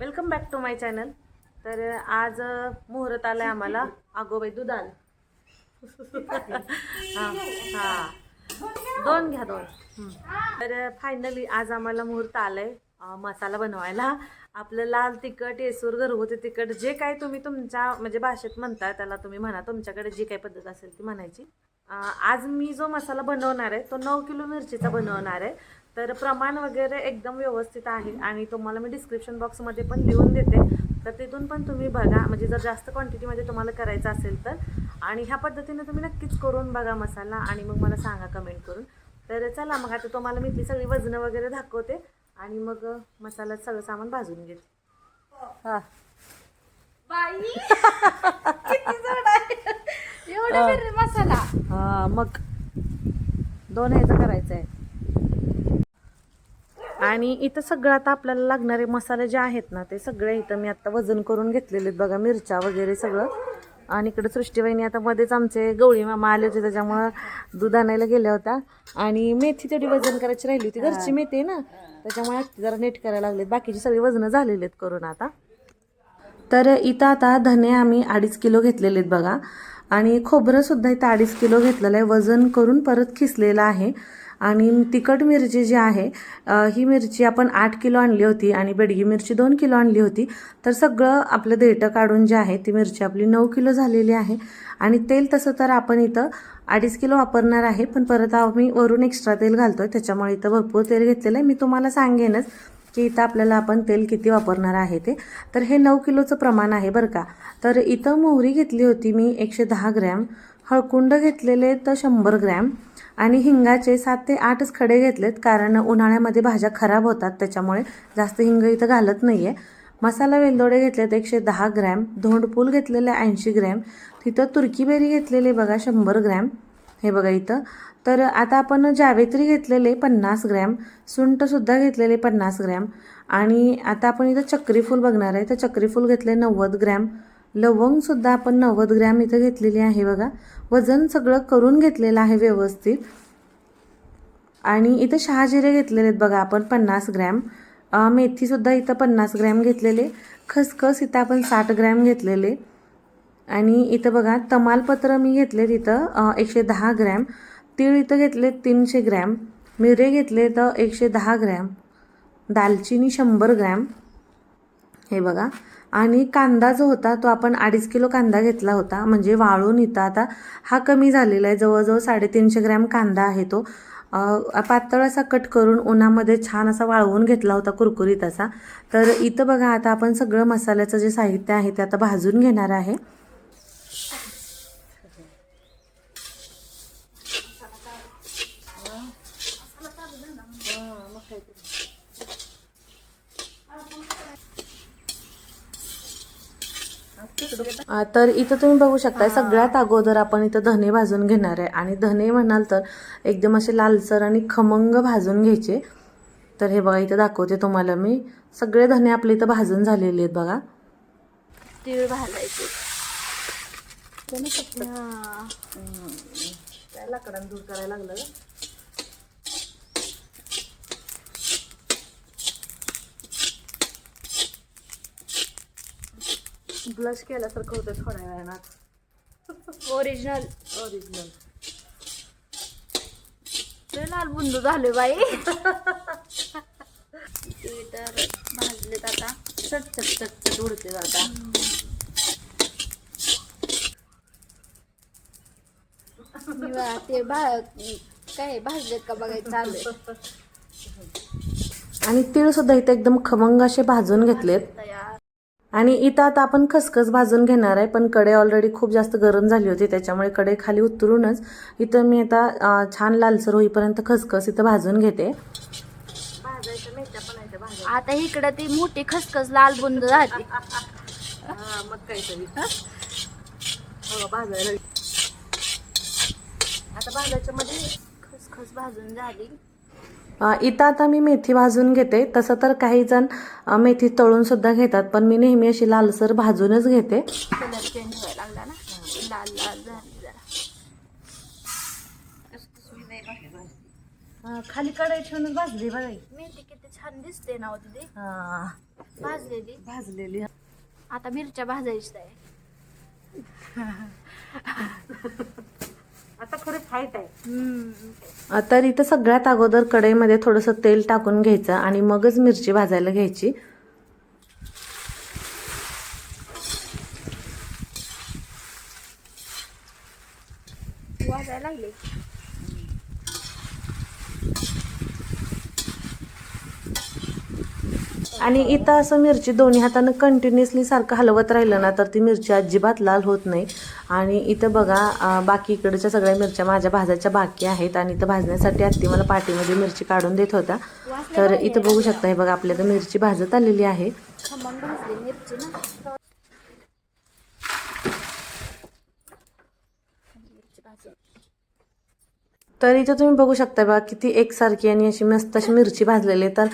Welcome back to my channel तर आज मुहूर्त मुहूर्त आलाय आम्हाला. आगोबाई दुधाल हां हां. दोन घ्या दोन. तर फायनली आज आम्हाला मुहूर्त आलंय आहे मसाला बनवायला. आपलं लाल तिखट येसूर घरगुती तिखट जे काय तुम्ही तुमच्या म्हणजे भाषेत म्हणता त्याला तुम्ही म्हणा. तुमच्याकडे जी काही पद्धत असेल ती म्हणायची. आज मी जो मसाला बनवणार आहे तो नऊ किलो मिरचीचा बनवणार आहे. तर प्रमाण वगैरे एकदम व्यवस्थित आहे आणि तुम्हाला मी डिस्क्रिप्शन बॉक्समध्ये पण लिहून देते. तर तिथून पण तुम्ही बघा म्हणजे जर जास्त क्वांटिटीमध्ये तुम्हाला करायचं असेल तर. आणि ह्या पद्धतीने तुम्ही नक्कीच करून बघा मसाला आणि मग मला सांगा कमेंट करून. तर चला मग आता तुम्हाला मी ती सगळी वजनं वगैरे दाखवते आणि मग मसाल्यात सगळं सामान भाजून घेते. हां. बाई! मसाला. हा मग. दोन ह्याचं करायचं आहे आणि इथं सगळं आता आपल्याला लागणारे मसाले जे आहेत ना ते सगळे इथं मी आता वजन करून घेतलेले आहेत बघा मिरच्या वगैरे सगळं. आणि इकडं सृष्टीबाईनी आता मध्येच आमचे गवळी मामा आले होते त्याच्यामुळं दूध आणायला गेल्या होत्या. आणि मेथी तेवढी वजन करायची राहिली होती घरची मेथी आहे ना त्याच्यामुळे जरा नीट करायला लागलेत. बाकीची सगळी वजनं झालेली आहेत करून आता. तर इथं आता धने आम्ही अडीच किलो घेतलेले आहेत बघा. आणि खोबरंसुद्धा इथं अडीच किलो घेतलेलं आहे. वजन करून परत खिसलेलं आहे. आणि तिखट मिरची जी आहे ही मिरची आपण आठ किलो आणली होती आणि बेडगी मिरची दोन किलो आणली होती. तर सगळं आपलं देठं काढून जे आहे ती मिरची आपली नऊ किलो झालेली आहे. आणि तेल तसं तर आपण इथं अडीच किलो वापरणार आहे पण परत आम्ही वरून एक्स्ट्रा तेल घालतो आहे त्याच्यामुळे इथं भरपूर तेल घेतलेलं आहे. मी तुम्हाला सांगेनच की इथं आपल्याला आपण तेल किती वापरणार आहे ते. तर हे नऊ किलोचं प्रमाण आहे बरं का. तर इथं मोहरी घेतली होती मी एकशे दहा ग्रॅम. हळकुंड घेतलेले तर शंभर ग्रॅम. आणि हिंगाचे सात ते आठच खडे घेतलेत कारण उन्हाळ्यामध्ये भाज्या खराब होतात त्याच्यामुळे जास्त हिंग इथं घालत नाही आहे मसाला वेलदोडे घेतलेत एकशे दहा ग्रॅम धोंडपूल घेतलेले ऐंशी ग्रॅम तिथं तुर्की बेरी घेतलेली बघा शंभर ग्रॅम हे बघा इथं. तर आता आपण जावेत्री घेतलेले पन्नास ग्रॅम सुंठसुद्धा घेतलेले पन्नास ग्रॅम. आणि आता आपण इथं चक्रीफूल बघणार आहे तर चक्रीफूल घेतले नव्वद ग्रॅम. लवंगसुद्धा आपण नव्वद ग्रॅम इथं घेतलेली आहे बघा. वजन सगळं करून घेतलेलं आहे व्यवस्थित. आणि इथं शहाजिरे घेतलेले आहेत बघा आपण पन्नास ग्रॅम. मेथीसुद्धा इथं पन्नास ग्रॅम घेतलेले. खसखस इथं आपण साठ ग्रॅम घेतलेले. आणि इथं बघा तमालपत्र मी घेतले तिथं एकशे दहा ग्रॅम. तीळ इथं घेतले तीनशे ग्रॅम. मिरे घेतले तर एकशे दहा ग्रॅम. दालचिनी शंभर ग्रॅम. हे बघा. आणि कांदा जो होता तो आपण अडीच किलो कांदा घेतला होता. म्हणजे वाळून इथं आता हा कमी झालेला आहे. जवळजवळ साडेतीनशे ग्रॅम कांदा आहे तो. पातळ असा कट करून उन्हामध्ये छान असा वाळवून घेतला होता कुरकुरीत असा. तर इथं बघा आता आपण सगळं मसाल्याचं जे साहित्य आहे ते आता भाजून घेणार आहे. तर इथं तुम्ही बघू शकता सगळ्यात अगोदर आपण इथं धने भाजून घेणार आहे. आणि धने म्हणाल तर एकदम असे लालसर आणि खमंग भाजून घ्यायचे. तर हे बघा इथं दाखवते तुम्हाला मी. सगळे धने आपले इथं भाजून झालेले आहेत बघा. तीळ घालायचे लाकडानं दूर करायला लागलं ब्लश केल्यासारखं होतं थोड्या वेळानं. ओरिजिनल ओरिजिनल लाल बुंदू झाले बाई. तर भाजलेत आता. चट चट चट चट उडते आता. ते भा काय भाजलेत का बघायचं चालू. आणि तीळ सुद्धा इथं एकदम खमंग असे भाजून घेतलेत. आणि इथं आता आपण खसखस भाजून घेणार आहे पण कडे ऑलरेडी खूप जास्त गरम झाली होती त्याच्यामुळे कडे खाली उतरूनच इथं मी आता छान लालसर होईपर्यंत खसखस इथं भाजून घेते. आता इकडं ती मोठी खसखस लाल बुंद झाली. मग काहीतरी भाजायला आता भाजायच्या मध्ये खसखस भाजून झाली. इथं आता मी मेथी भाजून घेते. तसं तर काही जण मेथी तळून सुद्धा घेतात पण मी नेहमी अशी लालसर भाजूनच घेते. कलर चेंज व्हायला लागला ना? लाल लाल झाली जरा खाली कढई ठेवूनच भाजली बघा मेथी किती छान दिसते ना हो दीदी. हा. भाजलेली. भाजलेली. आता मिरच्या भाजायच्या आहे आता खरं फाईट आहे. तर इथं सगळ्यात अगोदर कढईमध्ये थोडंसं तेल टाकून घ्यायचं आणि मगच मिरची भाजायला घ्यायची वाजायला लागले आणि इथं असं मिरची दोन्ही हातानं कंटिन्युअसली सारखं हलवत राहिलं ना तर ती मिरची अजिबात लाल होत नाही. आणि इथं बघा बाकी इकडच्या सगळ्या मिरच्या माझ्या भाजायच्या बाकी आहेत आणि इथं भाजण्यासाठी आत्ती मला पाठीमध्ये मिरची काढून देत होत्या तर इथं बघू शकता हे बघा आपल्या इथं मिरची भाजत आलेली आहे खमंग भाजली मिरची ना मिरची भाजून तर इथं तुम्ही बघू शकता बघा किती एकसारखी आणि अशी मस्त अशी मिरची भाजलेली आहे. तर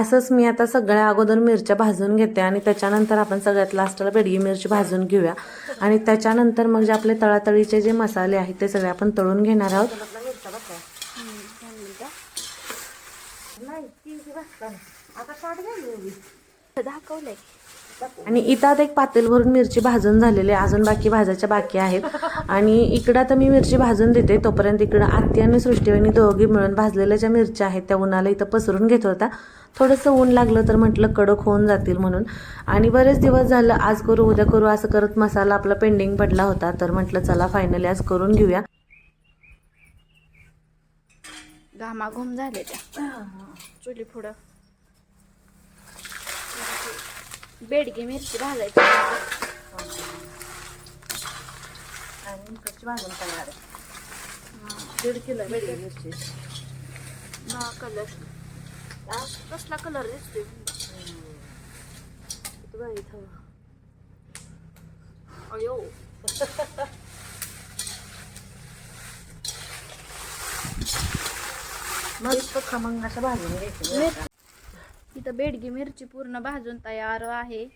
असंच मी आता सगळ्या अगोदर मिरच्या भाजून घेते आणि त्याच्यानंतर आपण सगळ्यात लास्टला बेडगी मिरची भाजून घेऊया आणि त्याच्यानंतर मग जे आपले तळातळीचे जे मसाले आहेत ते सगळे आपण तळून घेणार आहोत. दाखवलंय आणि इथं आता एक पातेल भरून मिरची भाजून झालेली आहे. अजून बाकी भाजायच्या बाकी आहेत. आणि इकडं आता मी मिरची भाजून देते. तोपर्यंत इकडं आत्ती आणि सृष्टीवाहिनी दोघी मिळून भाजलेल्या ज्या मिरच्या आहेत त्या उन्हाला इथं पसरून घेत होत्या थोडंसं ऊन लागलं तर म्हटलं कडक होऊन जातील म्हणून. आणि बरेच दिवस झालं आज करू उद्या करू असं करत मसाला आपला पेंडिंग पडला होता. तर म्हटलं चला फायनली आज करून घेऊया. घामाघूम झाले त्या. चुली पुढं बेडगी मिरची भाजायची. दीड किलो मिरची. हा कलर. कसला कलर दिसतोय? अयो. मस्त खमंग असं भाजून घ्यायची. इथं बेडगी मिरची पूर्ण भाजून तयार आहे.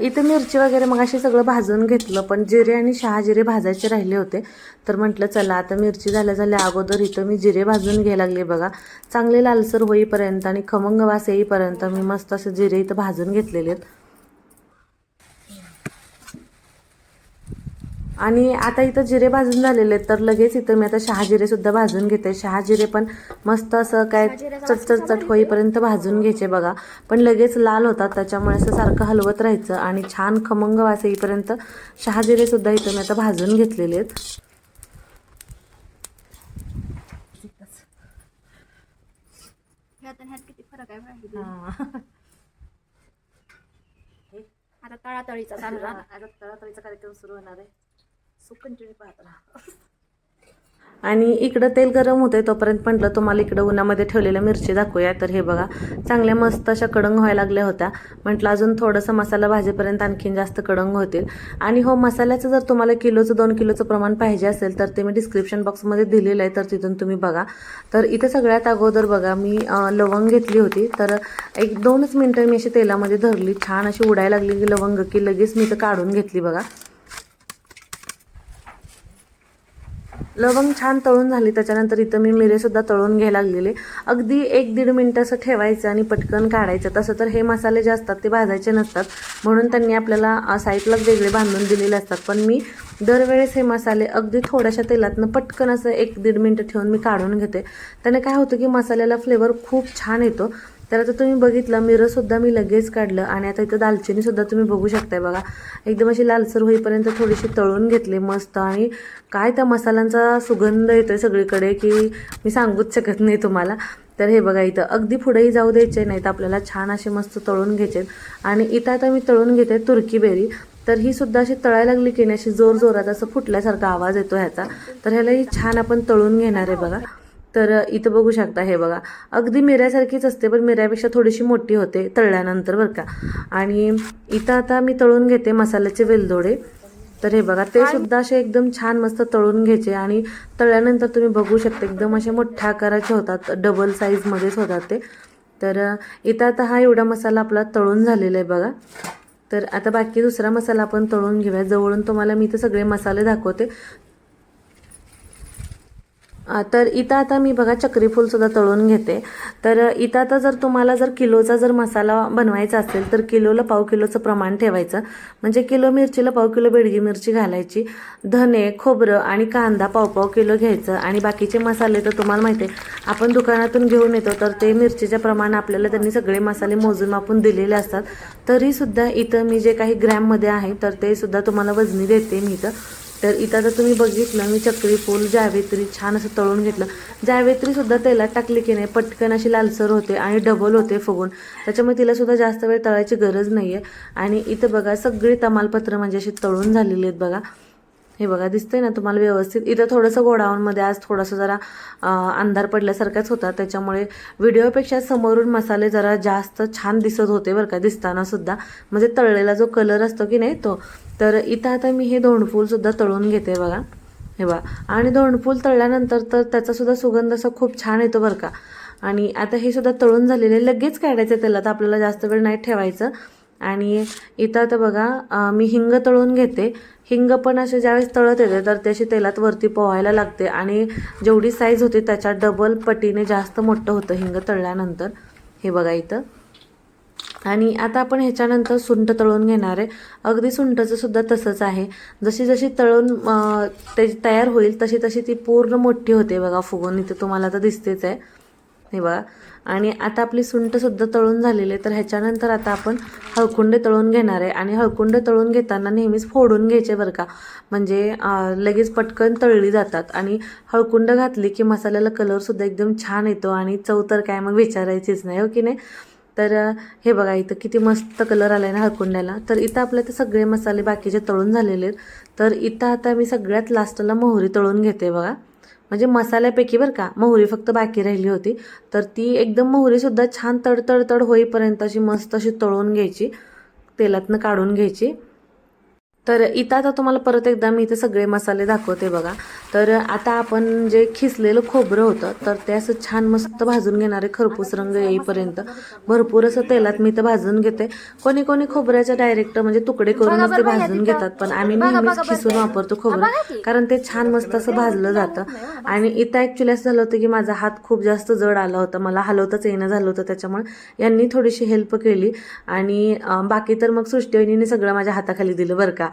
इथं मिरची वगैरे मग अशी सगळं भाजून घेतलं पण जिरे आणि शहाजिरे भाजायचे राहिले होते. तर म्हटलं चला आता मिरची झाल्या झाल्या अगोदर इथं मी जिरे भाजून घ्यायला लागले बघा. चांगले लालसर होईपर्यंत आणि खमंग वास येईपर्यंत मी मस्त असे जिरे इथं भाजून घेतलेले आहेत. आणि आता इथं जिरे भाजून झालेले आहेत तर लगेच इथं मी आता शहाजिरे सुद्धा भाजून घेते. शहाजिरे पण मस्त असं काय चटचट चट होईपर्यंत भाजून घ्यायचे बघा. पण लगेच लाल होतात त्याच्यामुळे असं सारखं हलवत राहायचं आणि छान खमंग वास येईपर्यंत शहाजिरे सुद्धा इथं मी आता भाजून घेतलेले आहेत. किती फरक आहे आता तळातळीचा तळातळीचा कार्यक्रम सुरू होणार आहे. पाहत राहा आणि इकडं तेल गरम होते तोपर्यंत म्हटलं तुम्हाला इकडं उन्हामध्ये ठेवलेल्या मिरची दाखवूया. तर हे बघा चांगल्या मस्त अशा कडंग व्हायला लागल्या होत्या. म्हटलं अजून थोडंसं मसाला भाजीपर्यंत आणखीन जास्त कडंग होतील. आणि हो मसाल्याचं जर तुम्हाला किलोचं दोन किलोचं प्रमाण पाहिजे असेल तर ते मी डिस्क्रिप्शन बॉक्समध्ये दिलेलं आहे तर तिथून तुम्ही बघा. तर इथं सगळ्यात अगोदर बघा मी लवंग घेतली होती. तर एक दोनच मिनटं मी अशी तेलामध्ये धरली. छान अशी उडायला लागली की लवंग की लगेच मी तर काढून घेतली बघा. लवंग छान तळून झाली त्याच्यानंतर इथं मी मिरेसुद्धा तळून घ्यायला लागलेले. अगदी एक दीड मिनटं असं ठेवायचं आणि पटकन काढायचं. तसं तर हे मसाले जे असतात ते भाजायचे नसतात. म्हणून त्यांनी आपल्याला साईटलाच साईडलाच वेगळे बांधून दिलेले असतात. पण मी दरवेळेस हे मसाले अगदी थोड्याशा तेलातनं पटकन असं एक दीड मिनटं ठेवून मी काढून घेते. त्याने काय होतं की मसाल्याला फ्लेवर खूप छान येतो. तर आता तुम्ही बघितलं मिरंसुद्धा मी लगेच काढलं आणि आता इथं दालचिनीसुद्धा तुम्ही बघू शकताय बघा. एकदम अशी लालसर होईपर्यंत थोडीशी तळून घेतली मस्त. आणि काय त्या मसाल्यांचा सुगंध येतो आहे सगळीकडे की मी सांगूच शकत नाही तुम्हाला. तर हे बघा इथं. अगदी पुढेही जाऊ द्यायचे नाहीत आपल्याला छान असे मस्त तळून घ्यायचे आणि इथं आता मी तळून घेते तुर्की बेरी. तर ही सुद्धा अशी तळायला लागली की नाही अशी जोर जोरात असं फुटल्यासारखा आवाज येतो ह्याचा. तर ह्यालाही छान आपण तळून घेणार आहे बघा. तर इथं बघू शकता हे बघा. अगदी मिऱ्यासारखीच असते पण मिऱ्यापेक्षा थोडीशी मोठी होते तळल्यानंतर बरं का. आणि इथं आता मी तळून घेते मसाल्याचे वेलदोडे. तर हे बघा ते सुद्धा असे एकदम छान मस्त तळून घ्यायचे आणि तळल्यानंतर तुम्ही बघू शकता एकदम असे मोठ्या आकाराचे होतात डबल साईजमध्येच होतात ते. तर इथं आता हा एवढा मसाला आपला तळून झालेला आहे बघा. तर आता बाकी दुसरा मसाला आपण तळून घेऊया. जवळून तुम्हाला मी इथं सगळे मसाले दाखवते. तर इथं आता मी बघा चक्रीफूलसुद्धा तळून घेते. तर इथं आता जर तुम्हाला जर किलोचा जर मसाला बनवायचा असेल तर किलोला पाव किलोचं प्रमाण ठेवायचं. म्हणजे किलो मिरचीला पाव किलो बेडगी मिरची घालायची. धने खोबरं आणि कांदा पाव पाव किलो घ्यायचं. आणि बाकीचे मसाले तर तुम्हाला माहिती आहे आपण दुकानातून घेऊन येतो तर ते मिरचीच्या प्रमाण आपल्याला त्यांनी सगळे मसाले मोजून मापून दिलेले असतात. तरीसुद्धा इथं मी जे काही ग्रॅममध्ये आहे तर ते सुद्धा तुम्हाला वजनी देते मी इथं. तर इथं जर तुम्ही बघितलं मी चक्री फूल जावेत्री छान असं तळून घेतलं. जावेत्री सुद्धा तेलात टाकली की नाही पटकन अशी लालसर होते आणि डबल होते फुगून. त्याच्यामुळे तिला सुद्धा जास्त वेळ तळायची गरज नाही आहे आणि इथं बघा सगळी तमालपत्र म्हणजे अशी तळून झालेली आहेत बघा. हे बघा दिसतंय ना तुम्हाला व्यवस्थित? इथं थोडंसं गोडाऊनमध्ये आज थोडंसं जरा अंधार पडल्यासारखाच होता. त्याच्यामुळे व्हिडिओपेक्षा समोरून मसाले जरा जास्त छान दिसत होते बरं का दिसताना सुद्धा. म्हणजे तळलेला जो कलर असतो की नाही तो. तर इथं आता मी हे धोंडफूलसुद्धा तळून घेते बघा. हे बघा. आणि धोंडफूल तळल्यानंतर तर त्याचासुद्धा सुगंध असा खूप छान येतो बरं का. आणि आता हे सुद्धा तळून झालेले लगेच काढायचं त्याला. तर आपल्याला जास्त वेळ नाही ठेवायचं. आणि इथं आता बघा मी हिंग तळून घेते. हिंग पण असे ज्यावेळेस तळत येते तर त्याशी तेलात वरती पोहायला लागते. आणि जेवढी साईज होती त्याच्या डबल पटीने जास्त मोठं होतं हिंग तळल्यानंतर. हे बघा इथं. आणि आता आपण ह्याच्यानंतर सुंठ तळून घेणार आहे. अगदी सुंठचं सुद्धा तसंच आहे. जशी जशी तळून ते तयार होईल तशी तशी ती पूर्ण मोठी होते बघा फुगून. इथे तुम्हाला तर दिसतेच आहे. हे बघा. आणि आता आपली सुंठसुद्धा तळून झालेली आहे. तर ह्याच्यानंतर आता आपण हळकुंडे तळून घेणार आहे. आणि हळकुंडे तळून घेताना नेहमीच फोडून घ्यायचे बरं का. म्हणजे लगेच पटकन तळली जातात. आणि हळकुंड घातली की मसाल्याला कलरसुद्धा एकदम छान येतो आणि चव तर काय मग विचारायचीच नाही हो की नाही? तर हे बघा इथं किती मस्त कलर आला आहे ना हळकुंड्याला. तर इथं आपल्या ते सगळे मसाले बाकीचे तळून झालेले आहेत. तर इथं आता मी सगळ्यात लास्टला मोहरी तळून घेते बघा. म्हणजे मसाल्यापैकी बरं का मोहरी फक्त बाकी राहिली होती. तर ती एकदम मोहरीसुद्धा छान तडतडतड तड होईपर्यंत अशी मस्त अशी तळून घ्यायची तेलातनं काढून घ्यायची. तर इथं आता तुम्हाला परत एकदा मी इथे सगळे मसाले दाखवते बघा. तर आता आपण जे खिसलेलं खोबरं होतं तर ते असं छान मस्त भाजून घेणारे खरपूस रंग येईपर्यंत भरपूर असं तेलात मी इथं भाजून घेते. कोणी कोणी खोबऱ्याचे डायरेक्ट म्हणजे तुकडे करूनच ते भाजून घेतात पण आम्ही नेहमीच खिसून वापरतो खोबरं कारण ते छान मस्त असं भाजलं जातं. आणि इथं ॲक्च्युली असं झालं होतं की माझा हात खूप जास्त जड आला होता मला हलवताच येणं झालं होतं त्याच्यामुळे यांनी थोडीशी हेल्प केली. आणि बाकी तर मग सृष्टीवहिनीने सगळं माझ्या हाताखाली दिलं बरं का.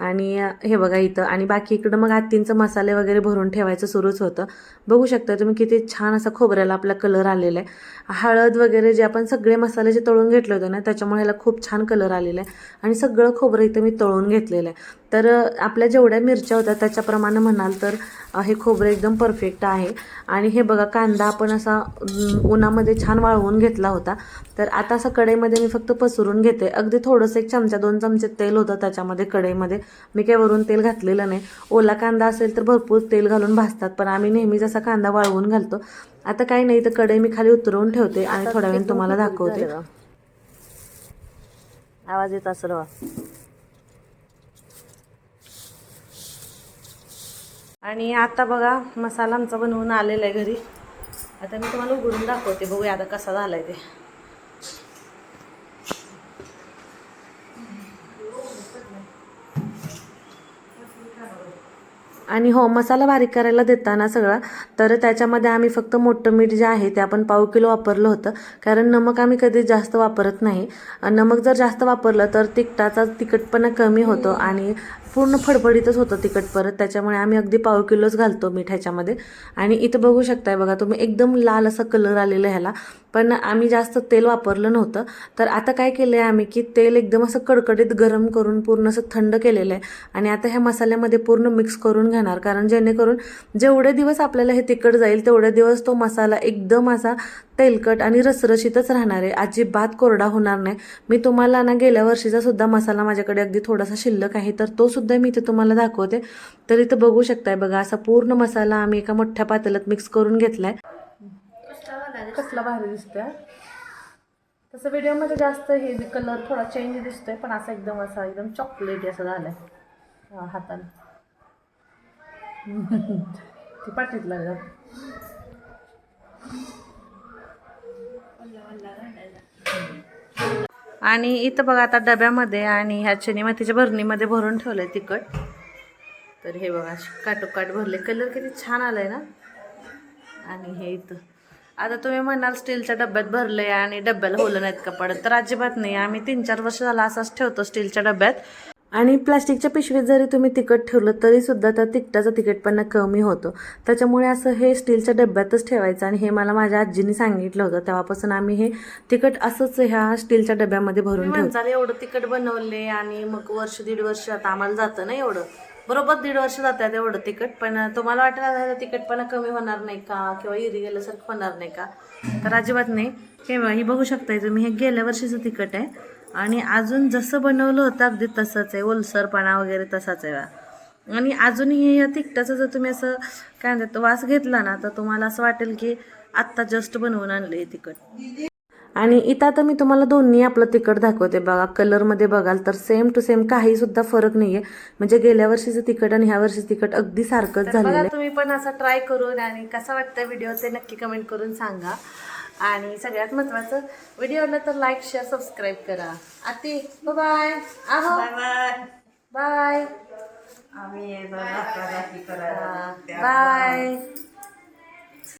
आणि हे बघा इथं. आणि बाकी इकडं मग आत्तींचं मसाले वगैरे भरून ठेवायचं सुरूच होतं. बघू शकता तुम्ही किती छान असा खोबऱ्याला आपला कलर आलेला आहे हळद वगैरे जे आपण सगळे मसाले जे तळून घेतले होते ना त्याच्यामुळे ह्याला खूप छान कलर आलेला आहे आणि सगळं खोबरं इथं मी तळून घेतलेलं आहे तर आपल्या जेवढ्या मिरच्या होत्या त्याच्याप्रमाणे म्हणाल तर हे खोबरं एकदम परफेक्ट आहे. आणि हे बघा कांदा आपण असा उन्हामध्ये छान वाळवून घेतला होता. तर आता असं कढईमध्ये मी फक्त पसरून घेते. अगदी थोडंसं एक चमचा दोन चमचे तेल होतं त्याच्यामध्ये कढईमध्ये. मी काय वरून तेल घातलेलं नाही. ओला कांदा असेल तर भरपूर तेल घालून भाजतात पण आम्ही नेहमीच असा कांदा वाळवून घालतो आता काही नाही तर कढई मी खाली उतरवून ठेवते आणि थोड्या वेळ तुम्हाला दाखवते. आवाज येत असेल. आणि आता बघा मसाला आमचा बनवून आलेला आहे घरी. आता मी तुम्हाला उघडून दाखवते बघूया आता कसा झालाय ते. आणि हो मसाला बारीक करायला देताना सगळा तर त्याच्यामध्ये आम्ही फक्त मोठं मीठ जे आहे ते आपण पाव किलो वापरलं होतं. कारण नमक आम्ही कधीच जास्त वापरत नाही. नमक जर जास्त वापरलं तर तिखटाचा तिखटपणा कमी होतो आणि पूर्ण फडफडीतच होतं तिखट परत. त्याच्यामुळे आम्ही अगदी पाव किलोच घालतो मीठ ह्याच्यामध्ये. आणि इथं बघू शकताय बघा तुम्ही एकदम लाल असा कलर आलेला आहे ह्याला. पण आम्ही जास्त तेल वापरलं नव्हतं. तर आता काय केलं आहे आम्ही की तेल एकदम असं कडकडीत गरम करून पूर्ण असं थंड केलेलं आहे. आणि आता ह्या मसाल्यामध्ये पूर्ण मिक्स करून घेणार. कारण जेणेकरून जेवढे दिवस आपल्याला हे तिखट जाईल तेवढे दिवस तो मसाला एकदम असा तेलकट आणि रसरशीतच राहणार आहे. अजिबात कोरडा होणार नाही. मी तुम्हाला ना गेल्या वर्षीचा सुद्धा मसाला माझ्याकडे अगदी थोडासा शिल्लक आहे तर तो सुद्धा मी इथे तुम्हाला दाखवते. तर इथं बघू शकताय बघा असा पूर्ण मसाला आम्ही एका मोठ्या पातेल्यात मिक्स करून घेतलाय. कसला भारी दिसतोय. तसं व्हिडिओमध्ये जास्त हे कलर थोडा चेंज दिसतोय पण असा एकदम असा एकदम चॉकलेटी असं झालाय. हा, हाताला. ती पाठीतला ग. आणि इथं बघा आता डब्यामध्ये आणि ह्या चनीमातीच्या भरणीमध्ये भरून ठेवलं आहे तिखट. तर हे बघा काटोकाट भरले. कलर किती छान आलाय ना? आणि हे इथं. आता तुम्ही म्हणाल स्टीलच्या डब्यात भरलं आहे आणि डब्याला होलं नाहीत का पडत तर अजिबात नाही. आम्ही तीन चार वर्ष झाला असाच ठेवतो स्टीलच्या डब्यात. आणि प्लास्टिकच्या पिशवीत जरी तुम्ही तिखट ठेवलं तरी सुद्धा त्या तिखटाचा तिखटपणा कमी होतो. त्याच्यामुळे असं हे स्टीलच्या डब्यातच ठेवायचं आणि हे मला माझ्या आजीने सांगितलं होतं. तेव्हापासून आम्ही हे तिखट असंच ह्या स्टीलच्या डब्यामध्ये भरून ठेवतो. एवढं तिखट बनवले आणि मग वर्ष दीड वर्ष आता आम्हाला जातं ना एवढं. बरोबर दीड वर्ष जातात एवढं तिखट पण तुम्हाला वाटेल आता तिखटपणा कमी होणार नाही का किंवा इरी गेल्यासारखं होणार नाही का? तर अजिबात नाही. हे बघा, ही बघू शकताय तुम्ही हे गेल्या वर्षीचं तिखट आहे. आणि अजून जसं बनवलं होतं अगदी तसंच आहे. ओलसरपणा वगैरे तसाच आहे. आणि अजूनही या तिखटाचा जर तुम्ही असं काय म्हणतात वास घेतला ना तर तुम्हाला असं वाटेल की आत्ता जस्ट बनवून आणलं आहे तिखट. आणि इथं आता मी तुम्हाला दोन्ही आपलं तिखट दाखवते बघा. कलरमध्ये बघाल तर सेम टू सेम काही सुद्धा फरक नाहीये. म्हणजे गेल्या वर्षीचं तिखट आणि ह्या वर्षीचं तिखट अगदी सारखंच आहे. तुम्ही पण असं ट्राय करून आणि कसा वाटतं व्हिडिओ ते नक्की कमेंट करून सांगा. आणि सगळ्यात महत्वाचं व्हिडिओला तर लाईक शेअर सबस्क्राईब करा. आती बाय आहो. Bye bye bye